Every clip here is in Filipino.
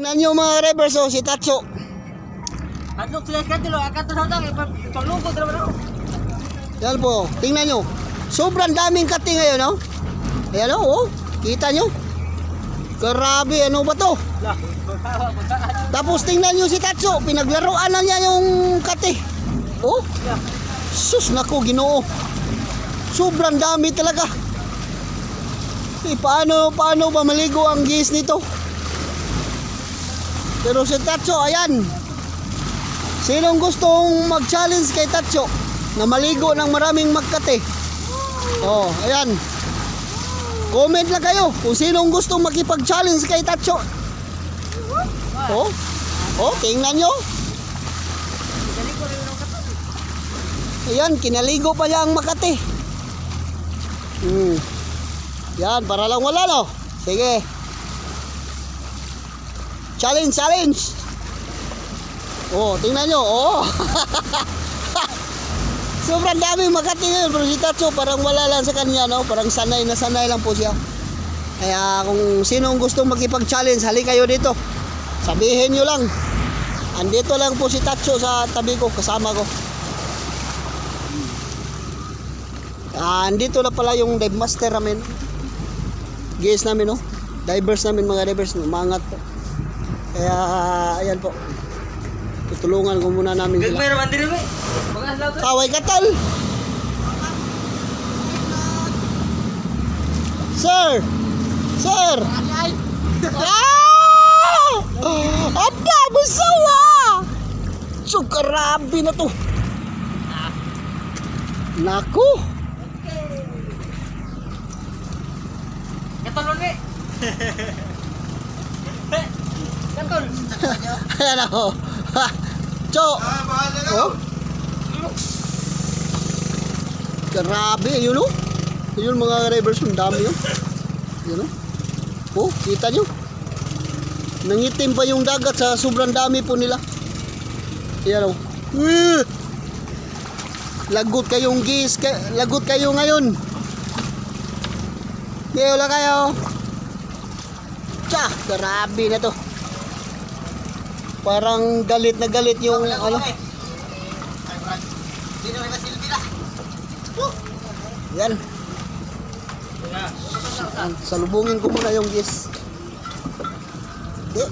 Tingnan nyo mga rivers, oh, si Tatso. Ano sila ka tilo, akat sa utang, paglugod naman ako. Yan po, tingnan nyo. Sobrang daming kati ngayon, no? Ayan, oh, oh. Kita nyo? Grabe, ano ba to? Tapos tingnan nyo si Tatso, pinaglaruan na niya yung kati. Oh, sus, naku, ginoo. Sobrang dami talaga. Eh, paano, paano ba maligo ang gis nito? Pero si Tatso, ayan. Sinong gustong mag-challenge kay Tatso na maligo ng maraming magkate? Oh, ayan. Comment lang kayo kung sinong gustong makipag-challenge kay Tatso. Oh, oh, tingnan nyo. Ayan, kinaligo pa niya ang Makati. Hmm. Yan, para lang wala, no? Sige. Challenge, challenge. Oh, tingnan nyo. Oh. Sobrang dami Makati ngayon. Pero si Tatso parang wala lang sa kanya, no? Parang sanay na sanay lang po siya. Kaya kung sinong gustong makipag-challenge, hali kayo dito. Sabihin nyo lang. Andito lang po si Tatso sa tabi ko, kasama ko. Ah, andito na pala yung dive master namin. Guys namin, no? Divers namin, mga divers, umangat po. Kaya, ayan po. Tutulungan ko muna namin sila. Gagmay naman din to. Kaway katal! Sir! Sir! Ah! Apa, busawa! So, grabe na to. Naku! Katulon ni. Ayan ako. Cho! Oh? Grabe, yun o. Yun mga rivers, ang dami yun. Yun o. Oh, kita nyo. Nangitim pa yung dagat sa sobrang dami po nila. Ayan o. Uh! Lagot kayong gis. Kay- lagot kayo ngayon. Kaya wala kayo. Tsa, grabe na to. Parang galit na galit yung ano. Yan. Salubungin ko muna yung gis. Di.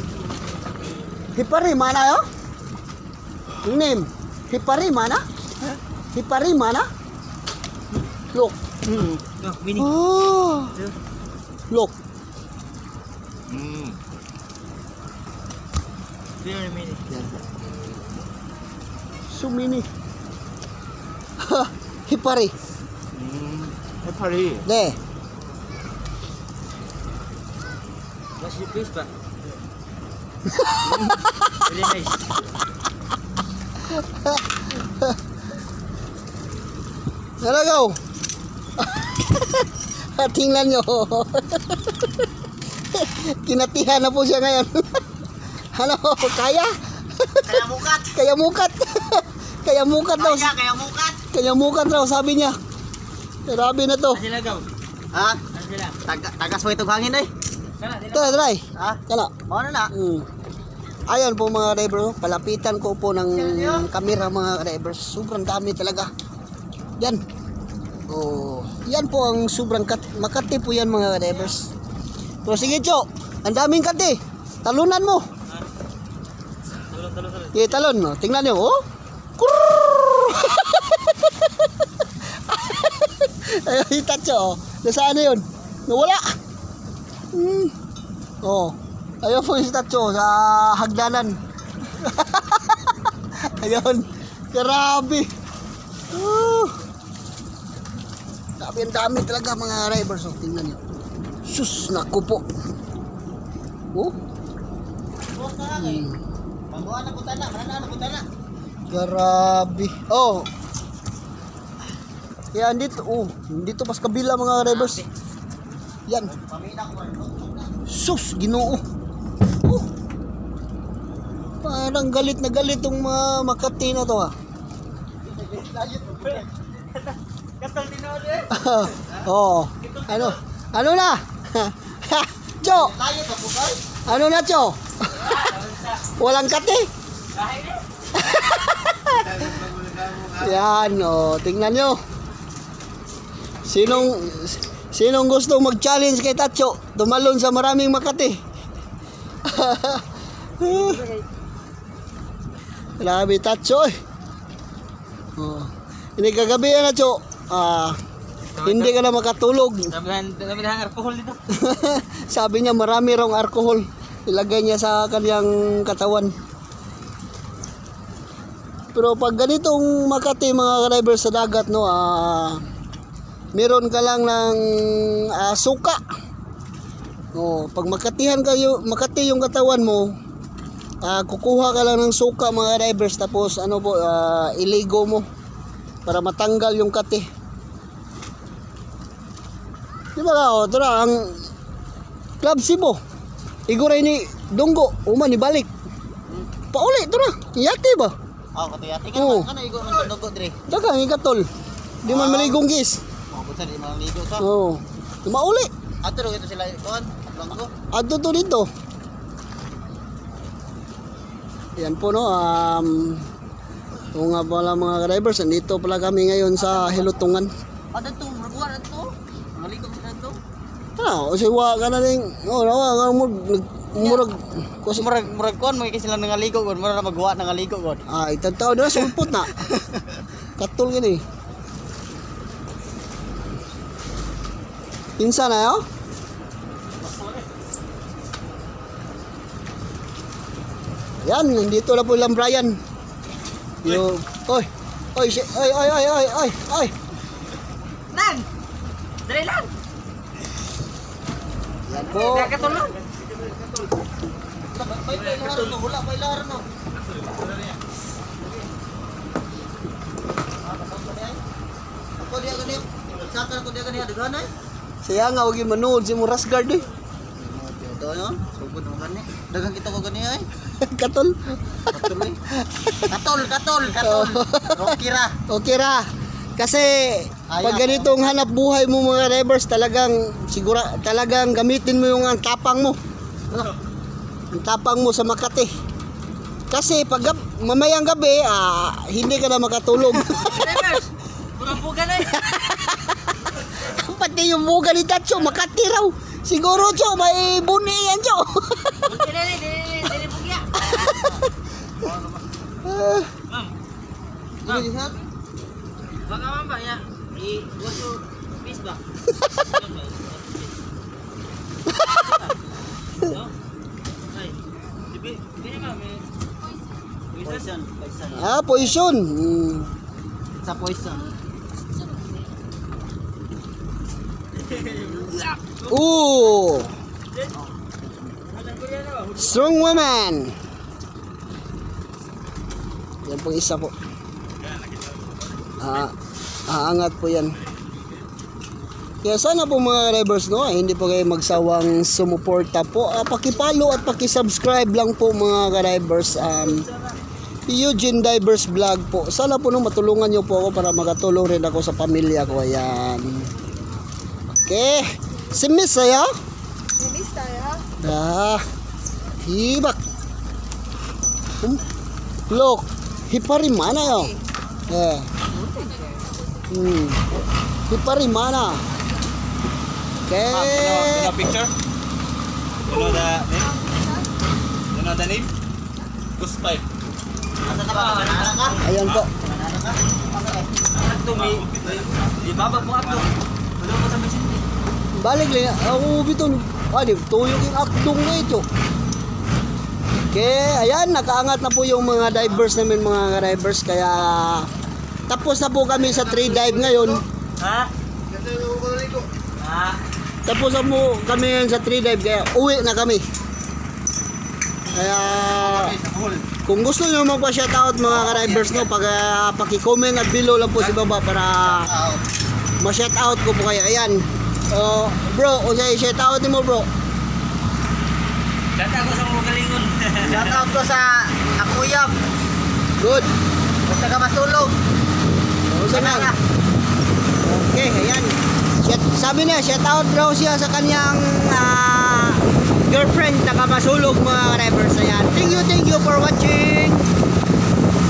Hipari mana yo? Yung name. Hipari mana? Hipari mana? Look. Hmm. Oh. Look. Na mini. Yan. Sumini. Hipari. Hmm. Hepari. De. What's your place ba? Very nice. Nalagaw. Tingnan nyo. Kinatihan na po siya ngayon. Ano, kaya? Kaya mukat. Kaya mukat. kaya mukat daw. kaya mukat. Kaya mukat daw, sabi niya. Grabe na to. Ano sila gaw? Ha? Ano sila? Taga, tagas mo itong hangin eh. Dila. Tara, try. Ha? Tara. Ano na? Mm. Ayan po mga driver, palapitan ko po ng kamera mga drivers. Sobrang dami talaga. Yan. Oh, yan po ang sobrang kat makati po yan mga drivers. Pero sige, Cho. Ang daming kati. Talunan mo. Talon, talon, mo. Tingnan niyo, oh. Ayun, si Tatso, oh. Nasaan na yun? Nawala. Hmm. Oh. Ayun po si Tatso sa hagdanan. Ayun. Grabe. Uh. Sabi ang dami talaga mga drivers. Oh, tingnan niyo. Sus, naku po. Oh. Hmm. Pambuhan na puta na. Mana na puta na. Grabe. Oh. Yan dito. Oh, dito pas kabila mga drivers. Yan. Ko. Sus, ginoo. Oh. Parang galit na galit tong mga Makati na to ah. Katol ako eh. oh. Ano? Ano na? Kayo. ano na Cho? Walang kate. Yan, oh, tingnan nyo. Sinong sinong gusto mag-challenge kay Tacho? Tumalon sa maraming Makati. Grabe Tacho eh. Oh. Ini kagabi na Tacho. Ah, hindi ka na makatulog. Sabi niya marami rong alcohol. Ilagay niya sa kanyang katawan. Pero pag ganitong Makati mga driver sa dagat no, ah meron ka lang ng ah, suka. Oh, pag makatihan kayo, makati yung katawan mo, ah, kukuha ka lang ng suka mga drivers tapos ano po, ah, iligo mo para matanggal yung kati. Di ba ka, tara, ang Club Cebu. Iguray ni Dunggo, uma ni balik. Pauli, tara, yati ba? Oh, katuyati ka Oo. naman. Kana igo man dugo dire. Dagang ikatol. Di man maligong gis. Oh, buta di man ligo sa. Oo. Oh. Mauli. Ato ro ito sila kon. Langgo. Adto to dito. Yan po no. Um, o nga pala mga drivers, nandito pala kami ngayon sa Hilutungan. Ada to, murag ato. Maligo sila to. Ano, kasi wa ka na rin, oh, nawa ka mo, murag, kasi, Murag murag kon mo kay sila nangaligo kon, murag magwa nangaligo kon. ay, tataw na, sulpot na. Katol gini. Pinsa na yun? Yan, nandito na po lang Brian. Yo, oy, oy, oy, oy, oy, oy, oy. Nan! Dali lang! Kaya katulog. Wala bay laro no. Ako dia gani. Sakar ko dia gani adegan ay. Saya nga, yung manood si Muras Guard eh. Ito yun. Sugod mo gani. Dagang kita ko gani ay. Katol. Katol eh. Katol, katol, katol. Rokira. Okay ra. Kasi pag ganitong hanap buhay mo mga drivers, talagang sigura talagang gamitin mo yung ang tapang mo. Ano? Ang tapang mo sa Makati. Kasi pag gab- mamayang gabi, ah, hindi ka na makatulog. Drivers! Buga na eh! Pati yung muga ni Tacho, Makati raw. Siguro, Cho, may buni yan, Cho. Dali, dali, dali, dali, bugya! Ah, Ma'am, lihat. baka ma'am ba ya? I, what's your face ba? No? Ay, di di ma'am, eh. Poison, poison. ah, poison. Hmm. Sa poison. Ooh, strong woman. Yan po isa po. Ah, aangat po yan. Kaya sana po mga drivers no, eh, hindi po kayo magsawang sumuporta po. Ah, pakipalo at pakisubscribe lang po mga drivers. Um, Eugene Divers Vlog po. Sana po no, matulungan nyo po ako para makatulong rin ako sa pamilya ko. Ayan. Okay. Si Miss saya? Linis tayo. Ah. Hibak. Hmm. Look. Hiparimana yo. Eh. Hmm. Hiparimana. Okay. picture? You know the name? You know the name? Ghost pipe. Asa ka ba? Manana ka? Ayan po. Manana ka? Ato, may, di babag mo ato. Wala mo sa machine. Balik lang. Ako biton. Ah, di tuyok yung akdong na ito. Okay, ayan, nakaangat na po yung mga divers namin mga divers kaya tapos na po kami sa 3 dive ngayon. Ha? Ha? Tapos na po kami ngayon sa 3 dive kaya uwi na kami. Kaya kung gusto niyo magpa-shoutout mga ka-divers no, pag uh, paki-comment at below lang po si baba para ma-shoutout ko po kayo. Ayan. Oh, bro, o say shoutout mo bro. Data ko sa mga galingon. Shout out ko sa Akuyab. Good. Basta ka masulog. O sa na. Okay, ayan. Shout, sabi niya, shoutout daw siya sa kanyang ah, girlfriend, taga Masulog mga drivers. Ayan. Thank you, thank you for watching.